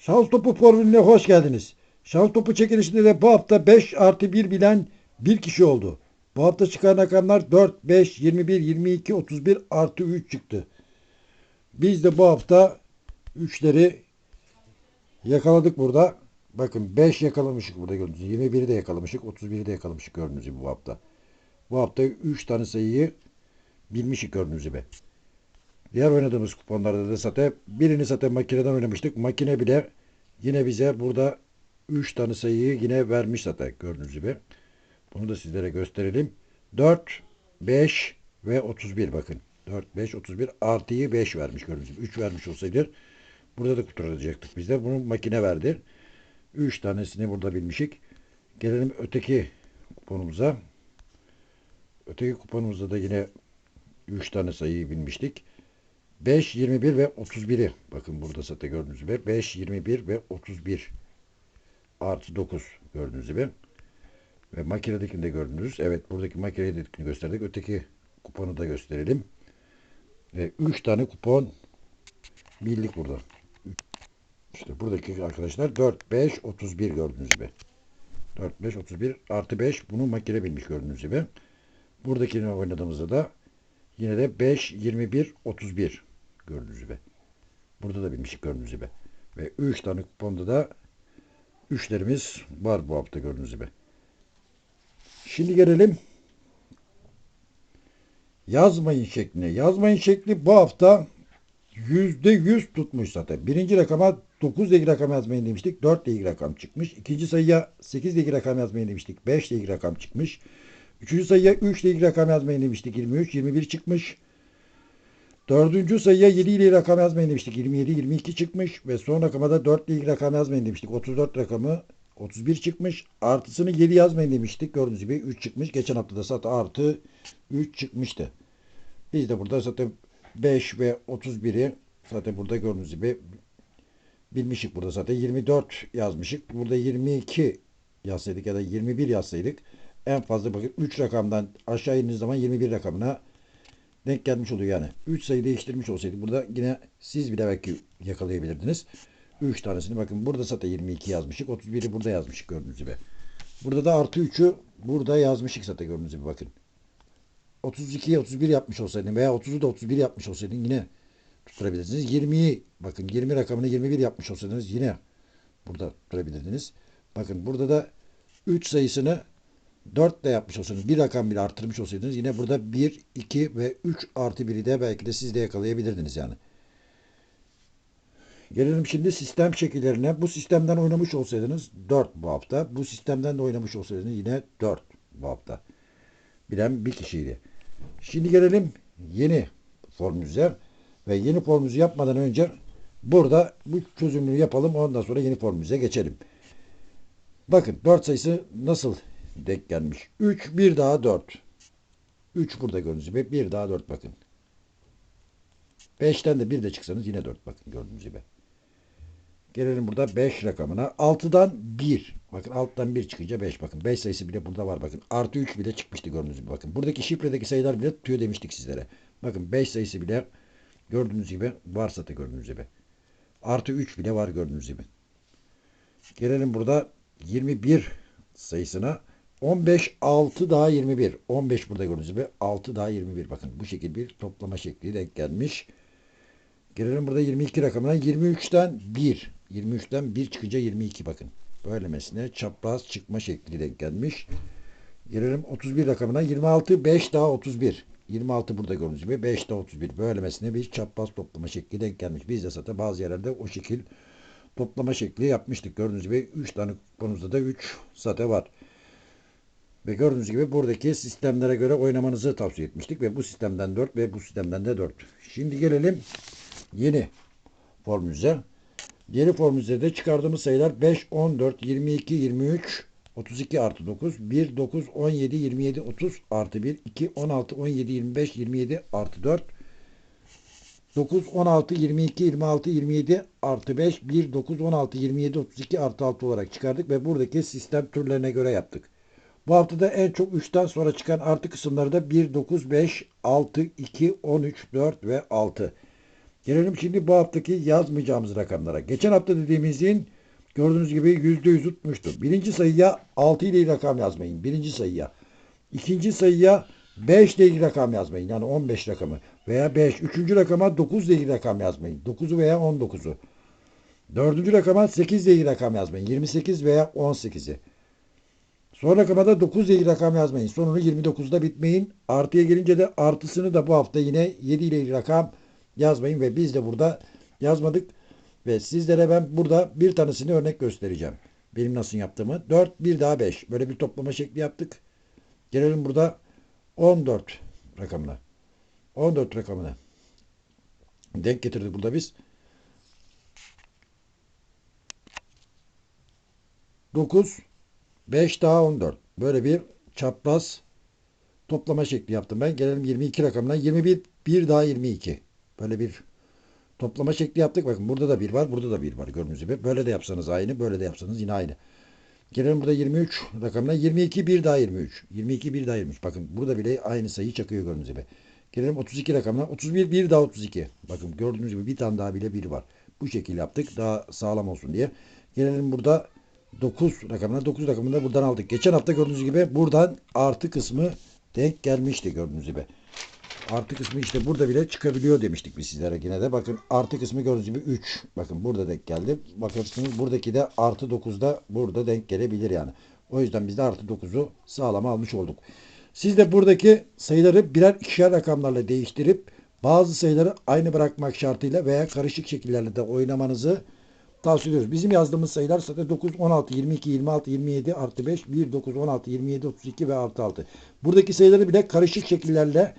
Şans topu formülüne hoş geldiniz. Şans topu çekilişinde de bu hafta 5 artı 1 bilen bir kişi oldu. Bu hafta çıkan rakamlar 4, 5, 21, 22, 31 artı 3 çıktı. Biz de bu hafta 3'leri yakaladık burada. Bakın 5 yakalamışık burada gördüğünüz gibi. 21'i de yakalamışık. 31'i de yakalamışık gördüğünüz gibi bu hafta. Bu hafta 3 tane sayıyı bilmişik gördüğünüz gibi. Diğer oynadığımız kuponlarda da zaten birini zaten makineden oynamıştık. Makine bile yine bize burada 3 tane sayıyı yine vermiş zaten gördüğünüz gibi. Bunu da sizlere gösterelim. 4, 5 ve 31 bakın. 4, 5, 31 artıyı 5 vermiş gördüğünüz gibi. 3 vermiş olsaydı burada da kurtaracaktık biz de. Bunu makine verdi. 3 tanesini burada bilmişik. Gelelim öteki kuponumuza. Öteki kuponumuzda da yine 3 tane sayıyı bilmiştik. 5, 21 ve 31'i. Bakın burada zaten gördüğünüz gibi. 5, 21 ve 31 artı 9 gördüğünüz gibi. Ve makinedekini de gördünüz. Evet buradaki makinedekini gösterdik. Öteki kuponu da gösterelim. Ve 3 tane kupon bildik burada. İşte buradaki arkadaşlar 4, 5, 31 gördüğünüz gibi. 4, 5, 31 artı 5 bunu makine bilmiş gördüğünüz gibi. Buradakini oynadığımızda da yine de 5, 21, 31 gördüğünüz gibi. Burada da bilmişik gördüğünüz gibi. Ve 3 tane kuponda da 3'lerimiz var bu hafta gördüğünüz gibi. Şimdi gelelim yazmayın şekline. Yazmayın şekli bu hafta yüzde yüz tutmuş zaten. Birinci rakama 9 ile ilgili rakam yazmayın demiştik. 4 ile ilgili rakam çıkmış. İkinci sayıya 8 ile ilgili rakam yazmayın demiştik. 5 ile ilgili rakam çıkmış. Üçüncü sayıya 3 ile ilgili rakam yazmayın demiştik. 23, 21 çıkmış. Dördüncü sayıya 7 ile rakam yazmayın demiştik. 27, 22 çıkmış. Ve son rakama da 4 ile rakam yazmayın demiştik. 34 rakamı 31 çıkmış. Artısını 7 yazmayın demiştik. Gördüğünüz gibi 3 çıkmış. Geçen hafta da zaten artı 3 çıkmıştı. Biz de burada zaten 5 ve 31'i zaten burada gördüğünüz gibi bilmişik burada zaten 24 yazmışık. Burada 22 yazsaydık ya da 21 yazsaydık en fazla bakın 3 rakamdan aşağı indiğiniz zaman 21 rakamına denk gelmiş oluyor yani. 3 sayı değiştirmiş olsaydı burada yine siz bile belki yakalayabilirdiniz. 3 tanesini bakın burada zaten 22 yazmışık. 31'i burada yazmışık gördüğünüz gibi. Burada da artı 3'ü burada yazmışık zaten gördüğünüz gibi bakın. 32'ye 31 yapmış olsaydın veya 30'u da 31 yapmış olsaydın yine tutturabilirsiniz. 20'yi bakın 20 rakamını 21 yapmış olsaydınız yine burada tutturabilirdiniz. Bakın burada da 3 sayısını 4 ile yapmış olsaydınız bir rakam bile arttırmış olsaydınız yine burada 1, 2 ve 3 artı 1'i de belki de siz de yakalayabilirdiniz yani. Gelelim şimdi sistem şekillerine. Bu sistemden oynamış olsaydınız 4 bu hafta. Bu sistemden de oynamış olsaydınız yine 4 bu hafta. Bilen bir kişiydi. Şimdi gelelim yeni formümüze. Ve yeni formümüzü yapmadan önce burada bu çözümünü yapalım. Ondan sonra yeni formümüze geçelim. Bakın 4 sayısı nasıl denk gelmiş? 3, 1 daha 4. 3 burada gördüğünüz gibi. 1 daha 4 bakın. 5'ten de 1 de çıksanız yine 4 bakın gördüğünüz gibi. Gelelim burada 5 rakamına. 6'dan 1. Bakın alttan 1 çıkınca 5 bakın. 5 sayısı bile burada var bakın. Artı 3 bile çıkmıştı gördüğünüz gibi bakın. Buradaki şifredeki sayılar bile tutuyor demiştik sizlere. Bakın 5 sayısı bile gördüğünüz gibi varsa da gördüğünüz gibi. Artı 3 bile var gördüğünüz gibi. Gelelim burada 21 sayısına. 15 6 daha 21. 15 burada gördüğünüz gibi 6 daha 21. Bakın bu şekil bir toplama şekli denk gelmiş. Gelelim burada 22 rakamına 23'ten 1. 23'ten 1 çıkınca 22 bakın. Böylemesine çapraz çıkma şekli denk gelmiş. Gelelim 31 rakamına 26 5 daha 31. 26 burada gördüğünüz gibi 5 daha 31. Böylemesine bir çapraz toplama şekli denk gelmiş. Biz de zaten bazı yerlerde o şekil toplama şekli yapmıştık. Gördüğünüz gibi 3 tane kuponumuzda da 3 zaten var. Ve gördüğünüz gibi buradaki sistemlere göre oynamanızı tavsiye etmiştik. Ve bu sistemden 4 ve bu sistemden de 4. Şimdi gelelim yeni formümüze. Yeni formümüzde de çıkardığımız sayılar 5, 14, 22, 23, 32 artı 9, 1, 9, 17, 27, 30 artı 1, 2, 16, 17, 25, 27 artı 4, 9, 16, 22, 26, 27 artı 5, 1, 9, 16, 27, 32 artı 6 olarak çıkardık ve buradaki sistem türlerine göre yaptık. Bu haftada en çok 3'ten sonra çıkan artı kısımları da 1, 9, 5, 6, 2, 13, 4 ve 6. Gelelim şimdi bu haftaki yazmayacağımız rakamlara. Geçen hafta dediğimizin gördüğünüz gibi %100 tutmuştu. Birinci sayıya 6 ile rakam yazmayın. Birinci sayıya. İkinci sayıya 5 ile rakam yazmayın. Yani 15 rakamı. Veya 5. Üçüncü rakama 9 ile rakam yazmayın. 9'u veya 19'u. Dördüncü rakama 8 ile rakam yazmayın. 28 veya 18'i. Son rakama da 9 ile ilgili rakam yazmayın. Sonunu 29'da bitmeyin. Artıya gelince de artısını da bu hafta yine 7 ile rakam yazmayın ve biz de burada yazmadık. Ve sizlere ben burada bir tanesini örnek göstereceğim. Benim nasıl yaptığımı. 4, bir daha 5. Böyle bir toplama şekli yaptık. Gelelim burada 14 rakamına. 14 rakamına. Denk getirdik burada biz. 9, 5 daha 14. Böyle bir çapraz toplama şekli yaptım ben. Gelelim 22 rakamına. 21, 1 daha 22. Böyle bir toplama şekli yaptık. Bakın burada da 1 var, burada da 1 var gördüğünüz gibi. Böyle de yapsanız aynı, böyle de yapsanız yine aynı. Gelelim burada 23 rakamına. 22, 1 daha 23. 22, 1 daha 23. Bakın burada bile aynı sayı çakıyor gördüğünüz gibi. Gelelim 32 rakamına. 31, 1 daha 32. Bakın gördüğünüz gibi bir tane daha bile 1 var. Bu şekil yaptık. Daha sağlam olsun diye. Gelelim burada 9 rakamına 9 rakamını da buradan aldık. Geçen hafta gördüğünüz gibi buradan artı kısmı denk gelmişti gördüğünüz gibi. Artı kısmı işte burada bile çıkabiliyor demiştik biz sizlere yine de. Bakın artı kısmı gördüğünüz gibi 3. Bakın burada denk geldi. Bakıyorsunuz buradaki de artı 9'da burada denk gelebilir yani. O yüzden biz de artı 9'u sağlama almış olduk. Siz de buradaki sayıları birer ikişer rakamlarla değiştirip bazı sayıları aynı bırakmak şartıyla veya karışık şekillerle de oynamanızı tavsiye ediyoruz. Bizim yazdığımız sayılar zaten 9, 16, 22, 26, 27 artı 5, 1, 9, 16, 27, 32 ve artı 6. Buradaki sayıları bile karışık şekillerle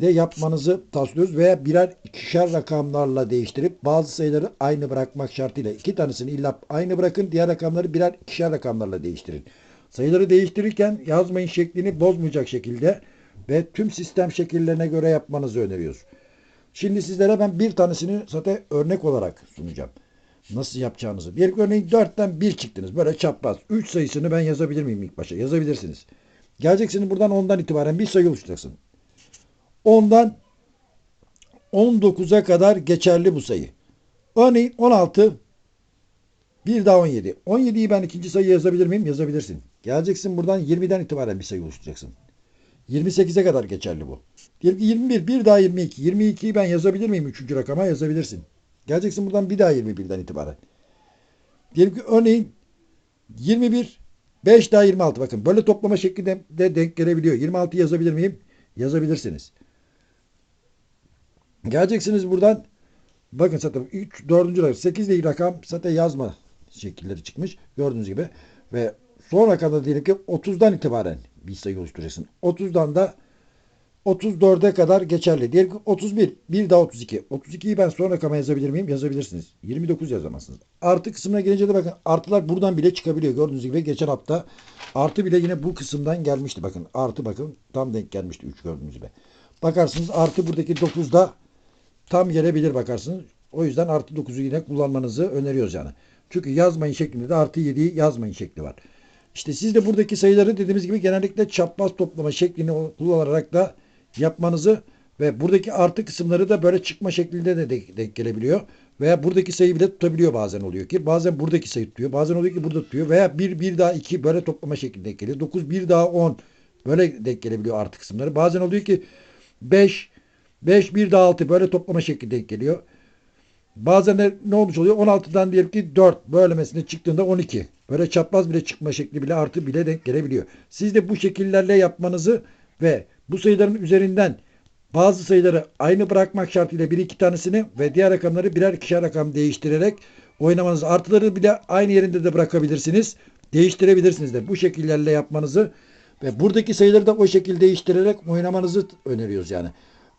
de yapmanızı tavsiye ediyoruz. Veya birer ikişer rakamlarla değiştirip bazı sayıları aynı bırakmak şartıyla iki tanesini illa aynı bırakın. Diğer rakamları birer ikişer rakamlarla değiştirin. Sayıları değiştirirken yazmayın şeklini bozmayacak şekilde ve tüm sistem şekillerine göre yapmanızı öneriyoruz. Şimdi sizlere ben bir tanesini zaten örnek olarak sunacağım. Nasıl yapacağınızı. Bir örneğin 4'ten 1 çıktınız. Böyle çapraz. 3 sayısını ben yazabilir miyim ilk başta? Yazabilirsiniz. Geleceksiniz buradan 10'dan itibaren bir sayı oluşturacaksın. 10'dan 19'a kadar geçerli bu sayı. Örneğin 16 bir daha 17. 17'yi ben ikinci sayı yazabilir miyim? Yazabilirsin. Geleceksin buradan 20'den itibaren bir sayı oluşturacaksın. 28'e kadar geçerli bu. Diyelim ki 21, bir daha 22. 22'yi ben yazabilir miyim üçüncü rakama? Yazabilirsin. Geleceksin buradan bir daha 21'den itibaren. Diyelim ki örneğin 21, 5 daha 26. Bakın böyle toplama şeklinde de denk gelebiliyor. 26 yazabilir miyim? Yazabilirsiniz. Geleceksiniz buradan. Bakın zaten 3, 4. rakam, 8 ile rakam zaten yazma şekilleri çıkmış. Gördüğünüz gibi. Ve son rakamda diyelim ki 30'dan itibaren bir sayı oluşturacaksın. 30'dan da 34'e kadar geçerli. Diyelim ki 31, bir daha 32. 32'yi ben son rakama yazabilir miyim? Yazabilirsiniz. 29 yazamazsınız. Artı kısmına gelince de bakın artılar buradan bile çıkabiliyor. Gördüğünüz gibi geçen hafta artı bile yine bu kısımdan gelmişti. Bakın artı bakın tam denk gelmişti 3 gördüğünüz gibi. Bakarsınız artı buradaki 9'da tam gelebilir bakarsınız. O yüzden artı 9'u yine kullanmanızı öneriyoruz yani. Çünkü yazmayın şeklinde de artı 7'yi yazmayın şekli var. İşte siz de buradaki sayıları dediğimiz gibi genellikle çapraz toplama şeklini kullanarak da yapmanızı ve buradaki artı kısımları da böyle çıkma şeklinde de denk, denk gelebiliyor. Veya buradaki sayı bile tutabiliyor bazen oluyor ki. Bazen buradaki sayı tutuyor. Bazen oluyor ki burada tutuyor. Veya 1, 1 daha 2 böyle toplama şeklinde denk geliyor. 9, 1 daha 10 böyle denk gelebiliyor artı kısımları. Bazen oluyor ki 5, 5, 1 daha 6 böyle toplama şeklinde denk geliyor. Bazen de ne olmuş oluyor? 16'dan diyelim ki 4 böylemesine çıktığında 12. Böyle çapraz bile çıkma şekli bile artı bile denk gelebiliyor. Siz de bu şekillerle yapmanızı ve bu sayıların üzerinden bazı sayıları aynı bırakmak şartıyla bir iki tanesini ve diğer rakamları birer ikişer rakam değiştirerek oynamanızı artıları bile aynı yerinde de bırakabilirsiniz. Değiştirebilirsiniz de bu şekillerle yapmanızı ve buradaki sayıları da o şekilde değiştirerek oynamanızı öneriyoruz yani.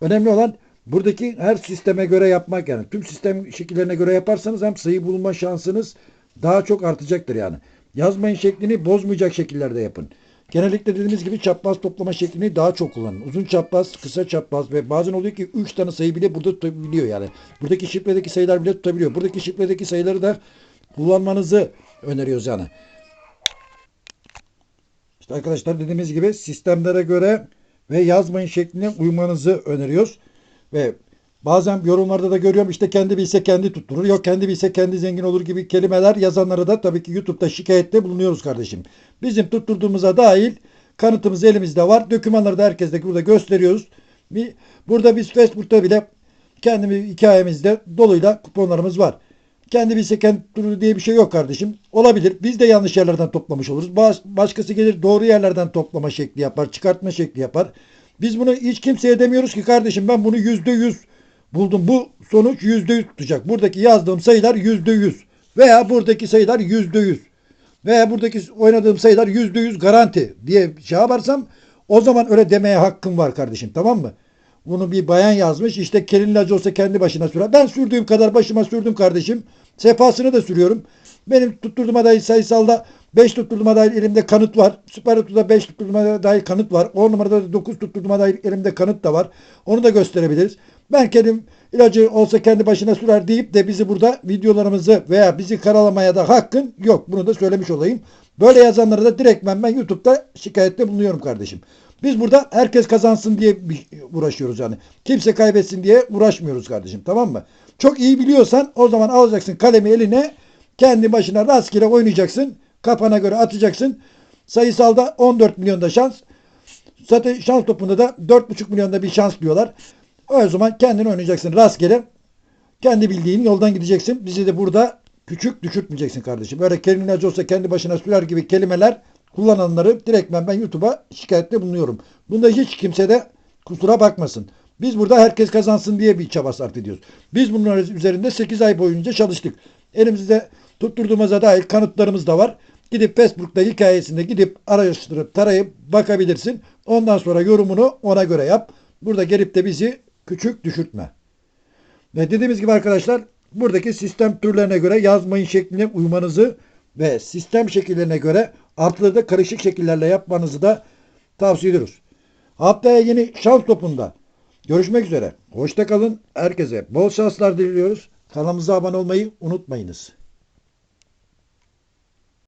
Önemli olan buradaki her sisteme göre yapmak yani. Tüm sistem şekillerine göre yaparsanız hem sayı bulma şansınız daha çok artacaktır yani. Yazmayın şeklini bozmayacak şekillerde yapın. Genellikle dediğimiz gibi çapraz toplama şeklini daha çok kullanın. Uzun çapraz, kısa çapraz ve bazen oluyor ki 3 tane sayı bile burada tutabiliyor yani. Buradaki şifredeki sayılar bile tutabiliyor. Buradaki şifredeki sayıları da kullanmanızı öneriyoruz yani. İşte arkadaşlar dediğimiz gibi sistemlere göre ve yazmayın şekline uymanızı öneriyoruz. Ve Bazen yorumlarda da görüyorum işte kendi bilse kendi tutturur. Yok kendi bilse kendi zengin olur gibi kelimeler yazanlara da tabii ki YouTube'da şikayette bulunuyoruz kardeşim. Bizim tutturduğumuza dahil kanıtımız elimizde var. Dokümanları da herkese burada gösteriyoruz. Burada biz Facebook'ta bile kendi hikayemizde doluyla kuponlarımız var. Kendi bilse kendi tutturur diye bir şey yok kardeşim. Olabilir. Biz de yanlış yerlerden toplamış oluruz. Baş- başkası gelir doğru yerlerden toplama şekli yapar. Çıkartma şekli yapar. Biz bunu hiç kimseye demiyoruz ki kardeşim ben bunu yüzde yüz buldum. Bu sonuç yüzde yüz tutacak. Buradaki yazdığım sayılar yüzde yüz. Veya buradaki sayılar yüzde yüz. Veya buradaki oynadığım sayılar yüzde yüz garanti diye şey yaparsam o zaman öyle demeye hakkım var kardeşim tamam mı? Bunu bir bayan yazmış. İşte kelin ilacı olsa kendi başına sürer. Ben sürdüğüm kadar başıma sürdüm kardeşim. Sefasını da sürüyorum. Benim tutturduğuma dair sayısalda 5 tutturduğuma dair elimde kanıt var. Süper Loto'da 5 tutturduğuma dair kanıt var. 10 numarada da 9 tutturduğuma dair elimde kanıt da var. Onu da gösterebiliriz. Ben kendim ilacı olsa kendi başına sürer deyip de bizi burada videolarımızı veya bizi karalamaya da hakkın yok. Bunu da söylemiş olayım. Böyle yazanlara da direktmen ben YouTube'da şikayette bulunuyorum kardeşim. Biz burada herkes kazansın diye uğraşıyoruz yani. Kimse kaybetsin diye uğraşmıyoruz kardeşim tamam mı? Çok iyi biliyorsan o zaman alacaksın kalemi eline kendi başına rastgele oynayacaksın. Kafana göre atacaksın. Sayısalda 14 milyonda şans. Zaten şans topunda da 4,5 milyonda bir şans diyorlar. O zaman kendin oynayacaksın rastgele. Kendi bildiğin yoldan gideceksin. Bizi de burada küçük düşürtmeyeceksin kardeşim. Böyle kelime ilacı olsa kendi başına sürer gibi kelimeler kullananları direktmen ben YouTube'a şikayette bulunuyorum. Bunda hiç kimse de kusura bakmasın. Biz burada herkes kazansın diye bir çaba sarf ediyoruz. Biz bunların üzerinde 8 ay boyunca çalıştık. Elimizde tutturduğumuza dair kanıtlarımız da var. Gidip Facebook'ta hikayesinde gidip araştırıp tarayıp bakabilirsin. Ondan sonra yorumunu ona göre yap. Burada gelip de bizi küçük düşürtme. Ve dediğimiz gibi arkadaşlar buradaki sistem türlerine göre yazmayın şekline uymanızı ve sistem şekillerine göre artıları da karışık şekillerle yapmanızı da tavsiye ediyoruz. Haftaya yeni şans topunda görüşmek üzere. Hoşça kalın. Herkese bol şanslar diliyoruz. Kanalımıza abone olmayı unutmayınız.